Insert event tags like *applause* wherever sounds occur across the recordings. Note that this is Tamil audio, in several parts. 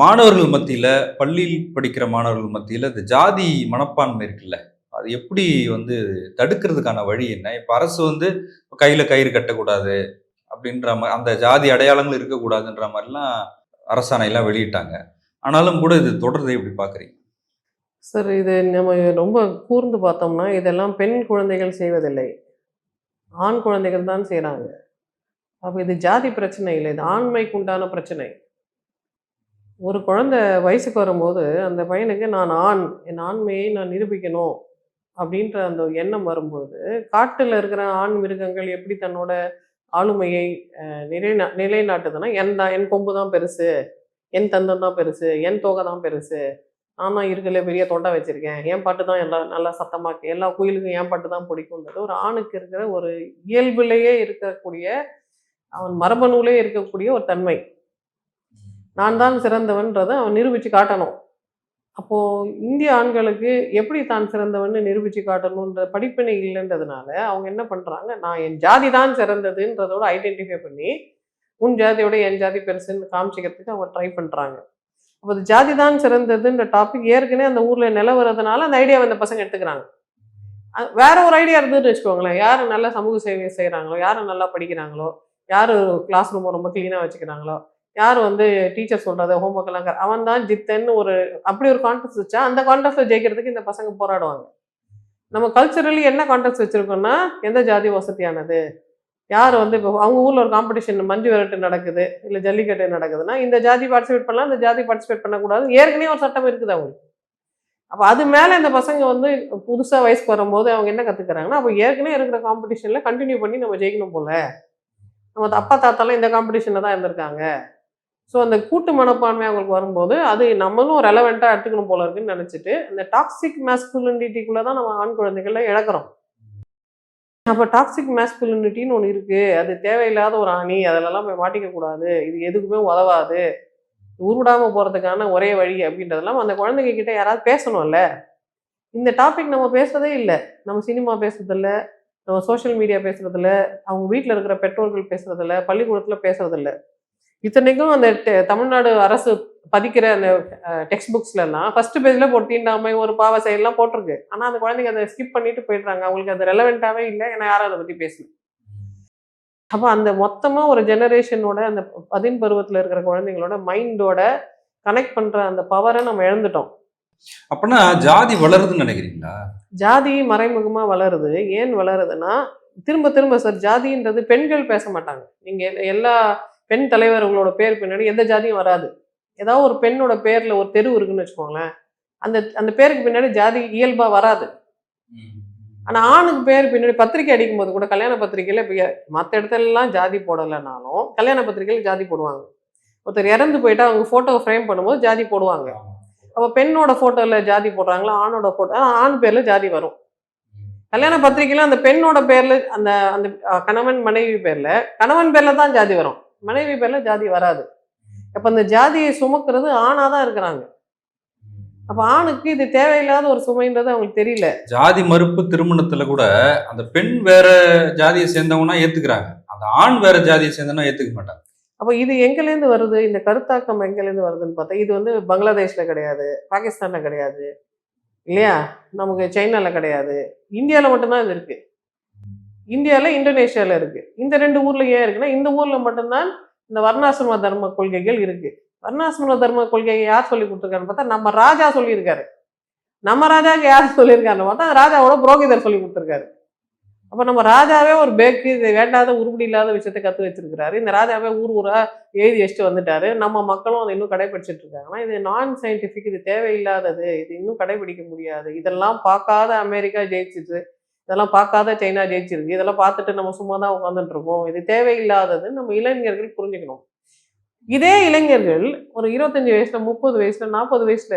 மாணவர்கள் மத்தியில் பள்ளியில் படிக்கிற மாணவர்கள் மத்தியில் இந்த ஜாதி மனப்பான்மை இருக்குல்ல அது எப்படி வந்து தடுக்கிறதுக்கான வழி என்ன? இப்போ அரசு வந்து கையில் கயிறு கட்டக்கூடாது அப்படின்ற மாதிரி அந்த ஜாதி அடையாளங்கள் இருக்கக்கூடாதுன்ற மாதிரிலாம் அரசாணையெல்லாம் வெளியிட்டாங்க. ஆனாலும் கூட இது தொடர்றதை எப்படி பார்க்குறீங்க சார் இது நம்ம ரொம்ப கூர்ந்து பார்த்தோம்னா இதெல்லாம் பெண் குழந்தைகள் செய்வதில்லை. ஆண் குழந்தைகள் தான் செய்கிறாங்க அப்போ இது ஜாதி பிரச்சனை இல்லை இது ஆண்மைக்கு உண்டான பிரச்சனை. ஒரு குழந்தை வயசுக்கு வரும்போது அந்த பையனுக்கு நான் ஆண் என் ஆண்மையை நான் நிரூபிக்கணும் அப்படின்ற அந்த எண்ணம் வரும்பொழுது காட்டில் இருக்கிற ஆண் மிருகங்கள் எப்படி தன்னோட ஆளுமையை நிலைநா நிலைநாட்டுதுன்னா என் தான் என் கொம்பு தான் பெருசு என் தந்தம் தான் பெருசு என் தோகை தான் பெருசு நான் தான் இருக்கல பெரிய தொண்டை வச்சுருக்கேன் என் பாட்டு தான் எல்லாம் நல்லா சத்தமாக எல்லா குயிலுக்கும் என் பாட்டு தான் பிடிக்கும்ன்றது ஒரு ஆணுக்கு இருக்கிற ஒரு இயல்பிலேயே இருக்கக்கூடிய அவன் மரபணுவிலே இருக்கக்கூடிய ஒரு தன்மை. நான் தான் சிறந்தவன்றதை அவன் நிரூபித்து காட்டணும். அப்போது இந்திய ஆண்களுக்கு எப்படி தான் சிறந்தவன்னு நிரூபித்து காட்டணுன்ற படிப்பினை இல்லைன்றதுனால அவங்க என்ன பண்ணுறாங்க நான் என் ஜாதி தான் சிறந்ததுன்றதோட ஐடென்டிஃபை பண்ணி உன் ஜாதியோட என் ஜாதி பெருசுன்னு காமிச்சிக்கிறதுக்கு அவங்க ட்ரை பண்ணுறாங்க அப்போ அது ஜாதி தான் சிறந்ததுன்ற டாபிக் ஏற்கனவே அந்த ஊரில் நிலவரதுனால அந்த ஐடியாவை அந்த பசங்க எடுத்துக்கிறாங்க. வேற ஒரு ஐடியா இருந்ததுன்னு வச்சுக்கோங்களேன். யார் நல்லா சமூக சேவை செய்கிறாங்களோ யார் நல்லா படிக்கிறாங்களோ யார் கிளாஸ் ரூமை ரொம்ப க்ளீனாக வச்சுக்கிறாங்களோ யார் வந்து டீச்சர் சொல்றது ஹோம்ஒர்க் எல்லாம் அவன் தான் ஜித்தன்னு ஒரு அப்படி ஒரு கான்டெஸ்ட் வச்சா அந்த கான்டெஸ்ட்ல ஜெயிக்கிறதுக்கு இந்த பசங்க போராடுவாங்க. நம்ம கல்ச்சரலி என்ன கான்டெஸ்ட் வச்சிருக்கோம்னா எந்த ஜாதி வசதியானது? யார் வந்து இப்போ அவங்க ஊரில் ஒரு காம்படிஷன் மஞ்சு விரட்டு நடக்குது இல்லை ஜல்லிக்கட்டு நடக்குதுன்னா இந்த ஜாதி பார்ட்டிசிபேட் பண்ணலாம் இந்த ஜாதி பார்ட்டிசிபேட் பண்ணக்கூடாது. ஏற்கனவே ஒரு சட்டம் இருக்குது அவங்களுக்கு. அப்போ அது மேலே இந்த பசங்க வந்து புதுசாக வயசுக்கு வரும்போது அவங்க என்ன கற்றுக்குறாங்கன்னா அப்போ ஏற்கனவே இருக்கிற காம்படிஷனில் கண்டினியூ பண்ணி நம்ம ஜெயிக்கணும் போல. நம்ம அப்பா தாத்தாலாம் இந்த காம்படிஷனில் தான் இருந்திருக்காங்க. ஸோ அந்த கூட்டு மனப்பான்மை அவங்களுக்கு வரும்போது அது நம்மளும் ரெலவெண்ட்டாக எடுத்துக்கணும் போல இருக்குன்னு நினச்சிட்டு இந்த டாக்ஸிக் மேஸ்குலினிட்டிக்குள்ளே தான் நம்ம ஆண் குழந்தைகளை இழக்கிறோம். அப்போ டாக்ஸிக் மேஸ்குலினிட்டின்னு ஒன்று இருக்குது அது தேவையில்லாத ஒரு ஆணி அதிலெல்லாம் போய் மாட்டிக்க கூடாது இது எதுக்குமே உதவாது. உருவிடாமல் போகிறதுக்கான ஒரே வழி அப்படின்றதெல்லாம் அந்த குழந்தைங்க கிட்ட யாராவது பேசணும்ல? இந்த டாபிக் நம்ம பேசுறதே இல்லை. நம்ம சினிமா பேசுறதில்ல நம்ம சோஷியல் மீடியா பேசுறதில்ல அவங்க வீட்டில் இருக்கிற பெற்றோர்கள் பேசுறதில்ல பள்ளிக்கூடத்தில் பேசுறதில்ல. இத்தனைக்கும் அந்த தமிழ்நாடு அரசு பதிக்கிற அந்த டெக்ஸ்ட் புக்ஸ்லாம் ஃபர்ஸ்ட் பேஜில் போட்டு தீண்டாமை ஒரு பாவ செயல்லாம் போட்டிருக்கு. ஆனால் அந்த குழந்தைங்க அதை ஸ்கிப் பண்ணிட்டு போயிடுறாங்க. அவங்களுக்கு அது ரெலவெண்ட்டாகவே இல்லை. ஏன்னா யாரும் அதை பற்றி பேசல. அப்போ அந்த மொத்தமாக ஒரு ஜெனரேஷனோட அந்த பதின் பருவத்தில் இருக்கிற குழந்தைங்களோட மைண்டோட கனெக்ட் பண்ணுற அந்த பவரை நம்ம இழந்துட்டோம். அப்பனா ஜாதி வளருதுன்னு நினைக்கிறீங்களா? ஜாதி மறைமுகமா வளருது. ஏன் வளருதுன்னா திரும்ப திரும்ப சார் ஜாதின்றது பெண்கள் பேச மாட்டாங்க. நீங்க எல்- எல்லா பெண் தலைவர்களோட பேர் பின்னாடி எந்த ஜாதியும் வராது. ஏதாவது ஒரு பெண்ணோட பேர்ல ஒரு தெரு இருக்குன்னு வச்சுக்கோங்களேன். அந்த அந்த பேருக்கு பின்னாடி ஜாதி இயல்பா வராது. ஆனா ஆணுக்கு பேர் பின்னாடி பத்திரிக்கை அடிக்கும் போது கூட கல்யாண பத்திரிக்கையில இப்போ மற்ற இடத்துலலாம் ஜாதி போடலைனாலும் கல்யாண பத்திரிக்கையில ஜாதி போடுவாங்க. ஒருத்தர் இறந்து போயிட்டா அவங்க போட்டோ ஃப்ரேம் பண்ணும்போது ஜாதி போடுவாங்க. அப்போ பெண்ணோட போட்டோல ஜாதி போடுறாங்களா ஆணோட போட்டோ ஆண் பேர்ல ஜாதி வரும். கல்யாண பத்திரிக்கையில அந்த பெண்ணோட பேர்ல அந்த அந்த கணவன் மனைவி பேர்ல கணவன் பேர்ல தான் ஜாதி வரும். மனைவி பேர்ல ஜாதி வராது. அப்ப அந்த ஜாதியை சுமக்கிறது ஆணா தான் இருக்கிறாங்க. அப்ப ஆணுக்கு இது தேவையில்லாத ஒரு சுமைன்றது அவங்களுக்கு தெரியல. ஜாதி மறுப்பு திருமணத்துல கூட அந்த பெண் வேற ஜாதியை சேர்ந்தவங்கன்னா ஏத்துக்கிறாங்க. அந்த ஆண் வேற ஜாதியை சேர்ந்தவனா ஏத்துக்க மாட்டாங்க. அப்போ இது எங்கேருந்து வருது? இந்த கருத்தாக்கம் எங்கேருந்து வருதுன்னு பார்த்தா இது வந்து பங்களாதேஷ்ல கிடையாது பாகிஸ்தான்ல கிடையாது இல்லையா? நமக்கு சைனால கிடையாது இந்தியாவில் மட்டும்தான் இது இருக்கு. இந்தியாவில் இந்தோனேஷியாவில் இருக்குது இந்த ரெண்டு ஊரில் ஏன் இருக்குன்னா இந்த ஊரில் மட்டும்தான் இந்த வர்ணாசிரம தர்ம கொள்கைகள் இருக்குது வர்ணாசிரம தர்ம கொள்கையை யார் சொல்லி கொடுத்துருக்காருன்னு பார்த்தா நம்ம ராஜா சொல்லியிருக்காரு. நம்ம ராஜாவுக்கு யார் சொல்லியிருக்காருன்னு பார்த்தா ராஜாவோட புரோகிதர் சொல்லி கொடுத்துருக்காரு. அப்போ நம்ம ராஜாவே ஒரு பேக்கு இது வேண்டாத உருப்படி இல்லாத விஷயத்தை கற்று வச்சிருக்கிறாரு. இந்த ராஜாவே ஊர் ஊராக எழுதி வச்சுட்டு வந்துட்டாரு. நம்ம மக்களும் அதை இன்னும் கடைபிடிச்சிட்டு இருக்காங்கன்னா இது நான் சயின்டிஃபிக் இது தேவையில்லாதது. இது இன்னும் கடைபிடிக்க முடியாது. இதெல்லாம் பார்க்காத அமெரிக்கா ஜெயிச்சிச்சு இதெல்லாம் பார்க்காத சைனா ஜெயிச்சிருக்கு. இதெல்லாம் பார்த்துட்டு நம்ம சும்மா தான் உட்காந்துட்டு இருக்கோம் இது தேவையில்லாதது நம்ம இளைஞர்கள் புரிஞ்சுக்கணும். இதே இளைஞர்கள் ஒரு இருபத்தஞ்சு வயசுல முப்பது வயசுல நாற்பது வயசுல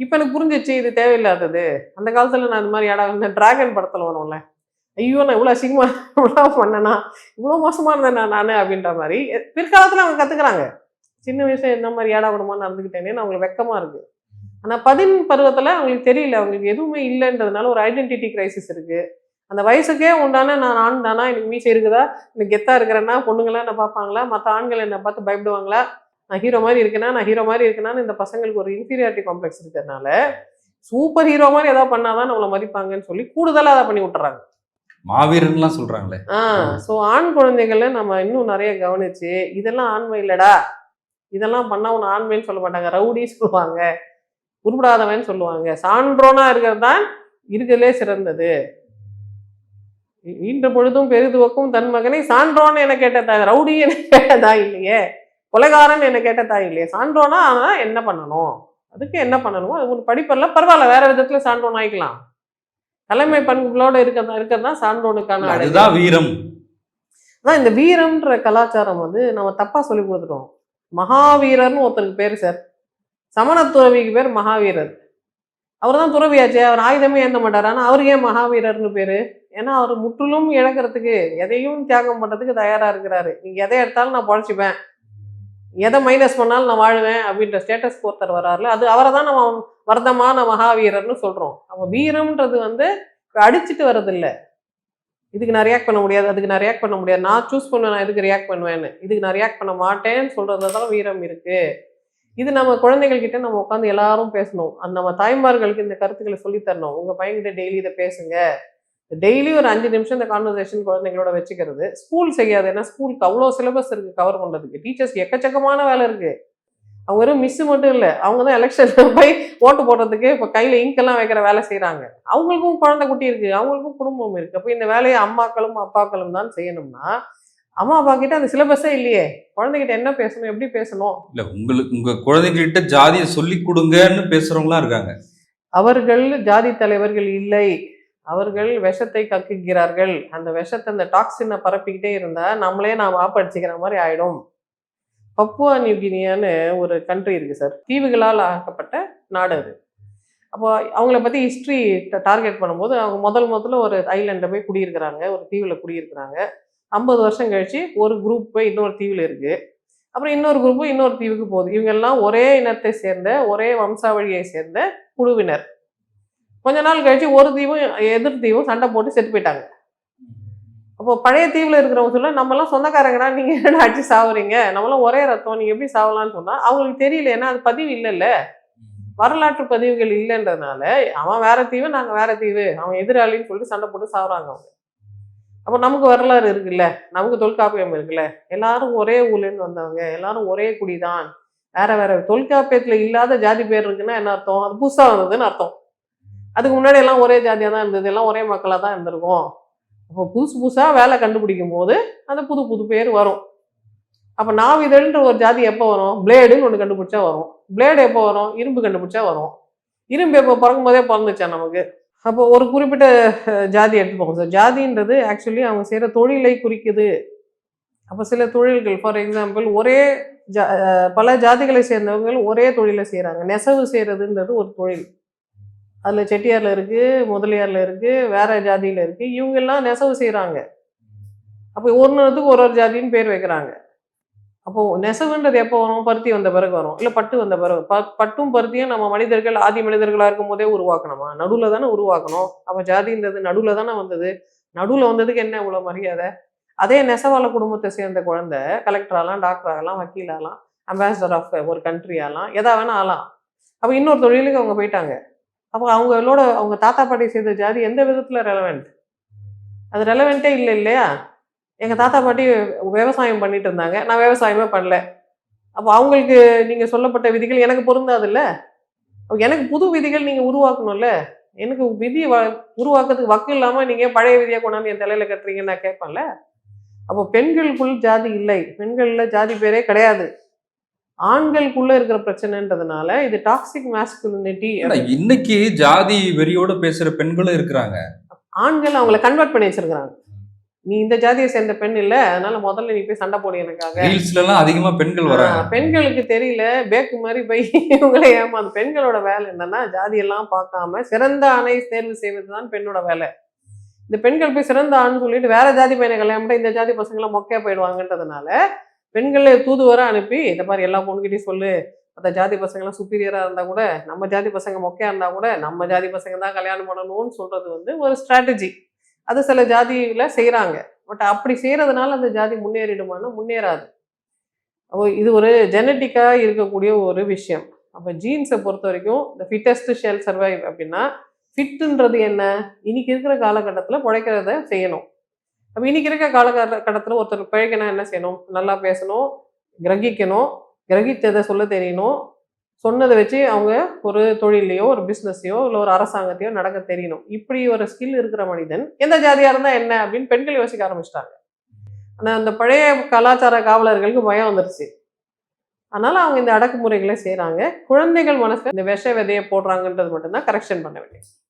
இப்ப எனக்கு புரிஞ்சிச்சு இது தேவையில்லாதது. அந்த காலத்துல நான் இந்த மாதிரி இடம் இந்த டிராகன் படத்துல வரும்ல. ஐயோ நான் இவ்வளோ அசிங்கமாக *laughs* இவ்வளோ பண்ணனா? இவ்வளோ மோசமா இருந்தேன் நான்? நான் அப்படின்ற மாதிரி. பிற்காலத்துல அவங்க கத்துக்கிறாங்க. சின்ன வயசுல என்ன மாதிரி ஏடா நடந்துக்கிட்டேனே நடந்துக்கிட்டேனேன்னு அவங்களுக்கு வெக்கமா இருக்கு. ஆனா பதின் பருவத்துல அவங்களுக்கு தெரியல. அவங்களுக்கு எதுவுமே இல்லைன்றதுனால ஒரு ஐடென்டிட்டி கிரைசிஸ் இருக்கு. அந்த வயசுக்கே உண்டான நான் ஆண் தானா? எனக்கு மீசை இருக்குதா? எனக்கு கெத்தா இருக்கிறேன்னா? பொண்ணுங்களாம் என்ன பார்ப்பாங்களா? மற்ற ஆண்கள் என்னை பார்த்து பயப்படுவாங்களா? நான் ஹீரோ மாதிரி இருக்கேனா? நான் ஹீரோ மாதிரி இருக்கேனான்னு இந்த பசங்களுக்கு ஒரு இன்ஃபீரியாரிட்டி காம்ப்ளெக்ஸ் இருக்கிறதுனால சூப்பர் ஹீரோ மாதிரி ஏதாவது பண்ணாதான் நம்மளை மதிப்பாங்கன்னு சொல்லி கூடுதலா அதை பண்ணி விட்டுறாங்க. மாவீரன்லாம் சொல்றாங்களே. ஆ ஸோ ஆண் குழந்தைகளை நம்ம இன்னும் நிறைய கவனிச்சு இதெல்லாம் ஆண்மை இல்லடா. இதெல்லாம் பண்ணா உன்னை ஆண்மைன்னு சொல்ல மாட்டாங்க. ரவுடி சொல்லுவாங்க. உருப்படாதவன் சொல்லுவாங்க. சான்றோனா இருக்கிறது தான் இருக்கிறதுலே சிறந்தது. ஈன்ற பொழுதும் பெரிதுவக்கும் தன் மகனை சான்றோன்னு என்ன கேட்ட தாய் ரவுடி என்ன கேட்ட தாய் இல்லையே கொலைகாரன் என்ன கேட்ட தாய் இல்லையே சான்றோனா ஆனா என்ன பண்ணணும்? அதுக்கு என்ன பண்ணணுமோ? அது ஒரு படிப்பெல்லாம் பரவாயில்ல வேற விதத்துல சான்றோன் ஆயிக்கலாம். தலைமை பண்புகளோட இருக்கிறதா இருக்கிறது சான்றோனுக்கான அதுதான் வீரம். அதான் இந்த வீரம்ன்ற கலாச்சாரம் வந்து நம்ம தப்பா சொல்லி கொடுத்துட்டோம். மகாவீரர்னு ஒருத்தருக்கு பேர் சார். சமண துறவிக்கு பேர் மகாவீரர். அவர் தான் துறவியாச்சே அவர் ஆயுதமே ஏந்த மாட்டார். ஆனால் அவருக்கு ஏன் மகாவீரர்னு பேர்? ஏன்னா அவர் முற்றிலும் இழக்கிறதுக்கு எதையும் தியாகம் பண்ணுறதுக்கு தயாராக இருக்கிறாரு. நீங்கள் எதை எடுத்தாலும் நான் பழச்சிப்பேன். எதை மைனஸ் பண்ணாலும் நான் வாழுவேன் அப்படின்ற ஸ்டேட்டஸ் ஒருத்தர் வராருல அது அவரை தான் நம்ம வர்த்தமான மகாவீரர்னு சொல்கிறோம் அப்போ வீரம்ன்றது வந்து அடிச்சுட்டு வரதில்லை இதுக்கு நான் ரியாக்ட் பண்ண முடியாது அதுக்கு நான் ரியாக்ட் பண்ண முடியாது. நான் சூஸ் பண்ணுவேன் நான் இதுக்கு ரியாக்ட் பண்ணுவேன்னு. இதுக்கு நான் ரியாக்ட் பண்ண மாட்டேன்னு சொல்கிறது தான் வீரம் இருக்குது இது நம்ம குழந்தைகள் கிட்ட நம்ம உட்காந்து எல்லாரும் பேசணும். அந்த நம்ம தாய்மார்களுக்கு இந்த கருத்துக்களை சொல்லித்தரணும் தரணும். உங்க பையன்கிட்ட டெய்லி இதை பேசுங்க. டெய்லி ஒரு அஞ்சு நிமிஷம் இந்த கான்வர்சேஷன் குழந்தைங்களோட வச்சுக்கிறது. ஸ்கூல் செய்யாது ஏன்னா ஸ்கூலுக்கு அவ்வளோ சிலபஸ் இருக்கு கவர் பண்றதுக்கு. டீச்சர்ஸ்க்கு எக்கச்சக்கமான வேலை இருக்கு. அவங்க வெறும் மிஸ் மட்டும் இல்லை அவங்க தான் எலெக்ஷன் போய் ஓட்டு போடுறதுக்கு இப்போ கையில இங்கெல்லாம் வைக்கிற வேலை செய்கிறாங்க அவங்களுக்கும் குழந்தை குட்டி இருக்கு அவங்களுக்கும் குடும்பம் இருக்கு. அப்போ இந்த வேலையை அம்மாக்களும் அப்பாக்களும் தான் செய்யணும்னா அம்மா அப்பா கிட்ட அந்த சிலபஸே இல்லையே. குழந்தைகிட்ட என்ன பேசணும் எப்படி பேசணும்? இல்ல உங்களுக்கு உங்க குழந்தைங்கள்ட்ட ஜாதியை சொல்லி கொடுங்கன்னு பேசுறவங்களாம் இருக்காங்க. அவர்கள் ஜாதி தலைவர்கள் இல்லை. அவர்கள் விஷத்தை கக்குகிறார்கள். அந்த விஷத்தை அந்த டாக்ஸினை பரப்பிக்கிட்டே இருந்தா நம்மளே நாம் ஆப்படிச்சுக்கிற மாதிரி ஆயிடும். பப்புவா நியூகினியான்னு ஒரு கண்ட்ரி இருக்கு சார் தீவுகளால் ஆக்கப்பட்ட நாடு அது. அப்போ அவங்கள பத்தி ஹிஸ்ட்ரி டார்கெட் பண்ணும்போது அவங்க முதல் முதல்ல ஒரு ஐலண்ட போய் குடியிருக்கிறாங்க. ஒரு தீவில் குடியிருக்கிறாங்க. ஐம்பது வருஷம் கழிச்சு ஒரு குரூப் போய் இன்னொரு தீவில் இருக்கு. அப்புறம் இன்னொரு குரூப்பு இன்னொரு தீவுக்கு போகுது. இவங்க எல்லாம் ஒரே இனத்தை சேர்ந்த ஒரே வம்சாவழியை சேர்ந்த குழுவினர். கொஞ்ச நாள் கழிச்சு ஒரு தீவும் எதிர் தீவும் சண்டை போட்டு செத்து போயிட்டாங்க. அப்போ பழைய தீவுல இருக்கிறவங்க சொல்ல நம்மலாம் சொந்தக்காரங்கடா நீங்க என்ன அடிச்சு சாவுறீங்க? நம்மளாம் ஒரே ரத்தம் நீங்க எப்படி சாவலாம்னு சொன்னா? அவங்களுக்கு தெரியல. ஏன்னா அது பதிவு இல்லைல்ல. வரலாற்று பதிவுகள் இல்லைன்றதுனால அவன் வேற தீவு நாங்க வேற தீவு. அவன் எதிராளின்னு சொல்லிட்டு சண்டை போட்டு சாவுறாங்க அவங்க. அப்போ நமக்கு வரலாறு இருக்குல்ல? நமக்கு தொல்காப்பியம் இருக்குல்ல? எல்லாரும் ஒரே ஊர்லேருந்து வந்தவங்க எல்லாரும் ஒரே குடிதான். வேற வேற தொல்காப்பியத்தில் இல்லாத ஜாதி பேர் இருக்குன்னா என்ன அர்த்தம்? அது புதுசாக வந்ததுன்னு அர்த்தம். அதுக்கு முன்னாடி எல்லாம் ஒரே ஜாதியாக தான் இருந்தது எல்லாம் ஒரே மக்களாக தான் இருந்திருக்கும். அப்போ புதுசு புதுசாக வேலை கண்டுபிடிக்கும் போது அந்த புது புது பேர் வரும். அப்போ நாவிதழ்ன்ற ஒரு ஜாதி எப்போ வரும்? பிளேடுன்னு ஒன்று கண்டுபிடிச்சா வரும். பிளேடு எப்போ வரும்? இரும்பு கண்டுபிடிச்சா வரும். இரும்பு எப்போ பிறக்கும் போதே பிறந்துச்சா நமக்கு? அப்போ ஒரு குறிப்பிட்ட ஜாதி எடுத்துப்போம் சார். ஜாதின்றது ஆக்சுவலி அவங்க செய்கிற தொழிலை குறிக்குது. அப்போ சில தொழில்கள் ஃபார் எக்ஸாம்பிள் ஒரே ஜா பல ஜாதிகளை சேர்ந்தவங்க ஒரே தொழிலை செய்கிறாங்க நெசவு செய்கிறதுன்றது ஒரு தொழில். அதில் செட்டியாரில் இருக்குது முதலியாரில் இருக்குது வேற ஜாதியில் இருக்குது இவங்கெல்லாம் நெசவு செய்கிறாங்க அப்போ ஒன்றுத்துக்கு ஒரு ஒரு ஜாதின்னு பேர் வைக்கிறாங்க. அப்போ நெசவுன்றது எப்போ வரும்? பருத்தி வந்த பிறகு வரும். இல்லை பட்டு வந்த பிறகு. ப பட்டும் பருத்தியும் நம்ம மனிதர்கள் ஆதி மனிதர்களாக இருக்கும் போதே உருவாக்கணுமா? நடுவில் தானே உருவாக்கணும். அப்போ ஜாதின்றது நடுவில் தானே வந்தது. நடுவில் வந்ததுக்கு என்ன இவ்வளோ மரியாதை? அதே நெசவாள குடும்பத்தை சேர்ந்த குழந்தை கலெக்டர் ஆகலாம் டாக்டர் ஆகலாம் வக்கீல் ஆகலாம் அம்பாசிடர் ஆஃப் ஒரு கண்ட்ரி ஆகலாம் எதா வேணா ஆகலாம். அப்போ இன்னொரு தொழிலுக்கு அவங்க போயிட்டாங்க. அப்போ அவங்களோட அவங்க தாத்தா பாட்டி செய்த ஜாதி எந்த விதத்துல ரெலவெண்ட் அது ரெலவெண்ட்டே இல்லை இல்லையா? எங்க தாத்தா பாட்டி விவசாயம் பண்ணிட்டு இருந்தாங்க. நான் விவசாயமே பண்ணல. அப்போ அவங்களுக்கு நீங்க சொல்லப்பட்ட விதிகள் எனக்கு பொருந்தாதுல்ல? அப்ப எனக்கு புது விதிகள் நீங்க உருவாக்கணும்ல? எனக்கு விதி வ உருவாக்குறதுக்கு வக்கு இல்லாம நீங்க பழைய விதியை கொண்டாந்து என் தலையில கட்டுறீங்கன்னு நான் கேட்பேன்ல? அப்போ பெண்களுக்குள் ஜாதி இல்லை. பெண்கள்ல ஜாதி பேரே கிடையாது. ஆண்களுக்குள்ள இருக்கிற பிரச்சனைன்றதுனால இது டாக்ஸிக் மாஸ்குலினிட்டி இன்னைக்கு ஜாதி வெறியோட பேசுற பெண்களும் இருக்கிறாங்க. ஆண்கள் அவங்கள கன்வெர்ட் பண்ணி வச்சிருக்கிறாங்க. நீ இந்த ஜாதியை சேர்ந்த பெண் இல்ல அதனால முதல்ல நீ போய் சண்டை போடு எனக்காக. ரீல்ஸ்ல எல்லாம் அதிகமா பெண்கள் வராங்க. பெண்களுக்கு தெரியல பேக்கு மாதிரி போய் *laughs* இவங்களை ஏமாந்து பெண்களோட வேலை என்னன்னா ஜாதியெல்லாம் பார்க்காம சிறந்த ஆணை தேர்வு செய்வதுதான் பெண்ணோட வேலை. இந்த பெண்கள் போய் சிறந்த ஆண்னு சொல்லிட்டு வேற ஜாதி பையனை கல்யாணம் பண்ணா இந்த ஜாதி பசங்களை மொக்கையா போயிடுவாங்கன்றதுனால பெண்களை தூதுவரை அனுப்பி இந்த மாதிரி எல்லா பொண்ணுகிட்டையும் சொல்லு. மற்ற ஜாதி பசங்களாம் சுப்பீரியரா இருந்தா கூட நம்ம ஜாதி பசங்க மொக்கையா இருந்தா கூட நம்ம ஜாதி பசங்க தான் கல்யாணம் பண்ணணும்னு சொல்றது வந்து ஒரு ஸ்ட்ராட்டஜி அது சில ஜாதியில் செய்கிறாங்க பட் அப்படி செய்கிறதுனால அந்த ஜாதி முன்னேறிடுமான்னா முன்னேறாது. இது ஒரு ஜெனட்டிக்காக இருக்கக்கூடிய ஒரு விஷயம். அப்போ ஜீன்ஸை பொறுத்த வரைக்கும் இந்த ஃபிட்டஸ்ட் ஷெல் சர்வைவ் அப்படின்னா ஃபிட்டுன்றது என்ன? இன்னைக்கு இருக்கிற காலகட்டத்தில் பிழைக்கிறத செய்யணும். அப்போ இன்னைக்கு இருக்கிற காலகட்டத்தில் ஒருத்தர் பிழைக்கணும் என்ன செய்யணும்? நல்லா பேசணும் கிரகிக்கணும் கிரகித்ததை சொல்ல தெரியணும் சொன்னதை வச்சு அவங்க ஒரு தொழிலையோ ஒரு பிஸ்னஸையோ இல்லை ஒரு அரசாங்கத்தையோ நடக்க தெரியணும். இப்படி ஒரு ஸ்கில் இருக்கிற மனிதன் எந்த ஜாதியாக இருந்தால் என்ன அப்படின்னு பெண்கள் யோசிக்க ஆரம்பிச்சிட்டாங்க. ஆனால் அந்த பழைய கலாச்சார காவலர்களுக்கு பயம் வந்துருச்சு. அதனால அவங்க இந்த அடக்குமுறைகளை செய்கிறாங்க குழந்தைகள் மனசுல இந்த விஷ விதையை போடுறாங்கன்றது மட்டும்தான் கரெக்ஷன் பண்ண வேண்டியது.